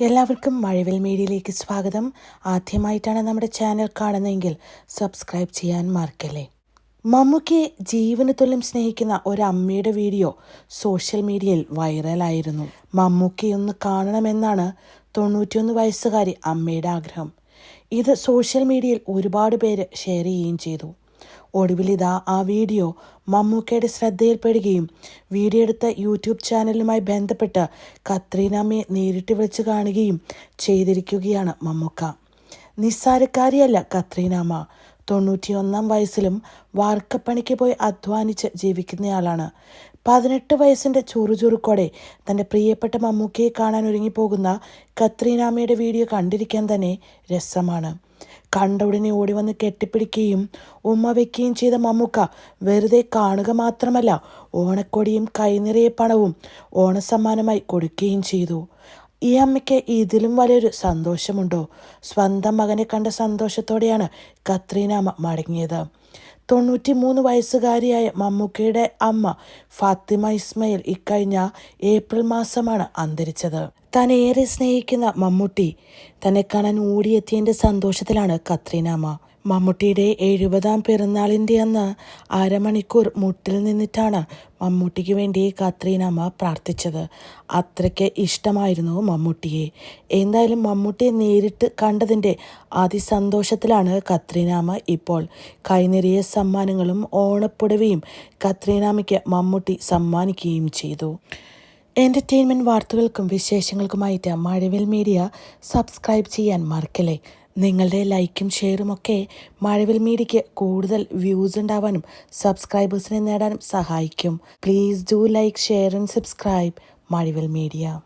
എല്ലാവർക്കും മഴവിൽ മീഡിയയിലേക്ക് സ്വാഗതം. ആദ്യമായിട്ടാണ് നമ്മുടെ ചാനൽ കാണുന്നതെങ്കിൽ സബ്സ്ക്രൈബ് ചെയ്യാൻ മറക്കല്ലേ. മമ്മൂക്കയെ ജീവന് തുല്യം സ്നേഹിക്കുന്ന ഒരു അമ്മയുടെ വീഡിയോ സോഷ്യൽ മീഡിയയിൽ വൈറലായിരുന്നു. മമ്മൂക്കയെ ഒന്ന് കാണണമെന്നാണ് തൊണ്ണൂറ്റിയൊന്ന് വയസ്സുകാരി അമ്മയുടെ ആഗ്രഹം. ഇത് സോഷ്യൽ മീഡിയയിൽ ഒരുപാട് പേര് ഷെയർ ചെയ്യുകയും ചെയ്തു. ഒടുവിൽ ഇതാ ആ വീഡിയോ മമ്മൂക്കയുടെ ശ്രദ്ധയിൽപ്പെടുകയും വീഡിയോ എടുത്ത യൂട്യൂബ് ചാനലുമായി ബന്ധപ്പെട്ട് കത്രീനാമ്മയെ നേരിട്ട് വിളിച്ച് കാണുകയും ചെയ്തിരിക്കുകയാണ് മമ്മൂക്ക. നിസ്സാരക്കാരിയല്ല കത്രീനാമ്മ തൊണ്ണൂറ്റിയൊന്നാം വയസ്സിലും വാർക്കപ്പണിക്ക് പോയി അധ്വാനിച്ച് ജീവിക്കുന്നയാളാണ്. പതിനെട്ട് വയസ്സിന്റെ ചുറുചുറുക്കോടെ തന്റെ പ്രിയപ്പെട്ട മമ്മൂക്കയെ കാണാൻ ഒരുങ്ങിപ്പോകുന്ന കത്രീനാമയുടെ വീഡിയോ കണ്ടിരിക്കാൻ തന്നെ രസമാണ്. കണ്ട ഉടനെ ഓടി വന്ന് കെട്ടിപ്പിടിക്കുകയും ഉമ്മ വയ്ക്കുകയും ചെയ്ത മമ്മൂക്ക വെറുതെ കാണുക മാത്രമല്ല ഓണക്കൊടിയും കൈനിറയെ പണവും ഓണസമ്മാനമായി കൊടുക്കുകയും ചെയ്തു. ഈ അമ്മയ്ക്ക് ഇതിലും വലിയൊരു സന്തോഷമുണ്ടോ? സ്വന്തം മകനെ കണ്ട സന്തോഷത്തോടെയാണ് കത്രീനാമ്മ മടങ്ങിയത്. തൊണ്ണൂറ്റി മൂന്ന് വയസ്സുകാരിയായ മമ്മൂക്കയുടെ അമ്മ ഫാത്തിമ ഇസ്മയിൽ ഇക്കഴിഞ്ഞ ഏപ്രിൽ മാസമാണ് അന്തരിച്ചത്. താൻ ഏറെ സ്നേഹിക്കുന്ന മമ്മൂട്ടി തന്നെ കാണാൻ ഓടിയെത്തിയതിന്റെ സന്തോഷത്തിലാണ് കത്രീനാമ്മ മമ്മൂട്ടിയുടെ എഴുപതാം പിറന്നാളിന്റെ അന്ന് അരമണിക്കൂർ മുട്ടിൽ നിന്നിട്ടാണ് മമ്മൂട്ടിക്ക് വേണ്ടി കത്രീനമ്മ പ്രാർത്ഥിച്ചത്. അത്രയ്ക്ക് ഇഷ്ടമായിരുന്നു മമ്മൂട്ടിയെ. എന്തായാലും മമ്മൂട്ടിയെ നേരിട്ട് കണ്ടതിന്റെ അതിസന്തോഷത്തിലാണ് കത്രീനാമ്മ ഇപ്പോൾ. കൈനിറിയ സമ്മാനങ്ങളും ഓണപ്പുടവയും കത്രീനാമയ്ക്ക് മമ്മൂട്ടി സമ്മാനിക്കുകയും ചെയ്തു. എന്റർടൈൻമെന്റ് വാർത്തകൾക്കും വിശേഷങ്ങൾക്കുമായിട്ട് മഴവിൽ മീഡിയ സബ്സ്ക്രൈബ് ചെയ്യാൻ മറക്കല്ലേ. നിങ്ങളുടെ ലൈക്കും ഷെയറും ഒക്കെ മഴവിൽ മീഡിയയ്ക്ക് കൂടുതൽ വ്യൂസ് ഉണ്ടാവാനും സബ്സ്ക്രൈബേഴ്സിനെ നേടാനും സഹായിക്കും. Please do like share and subscribe Mazhavil media.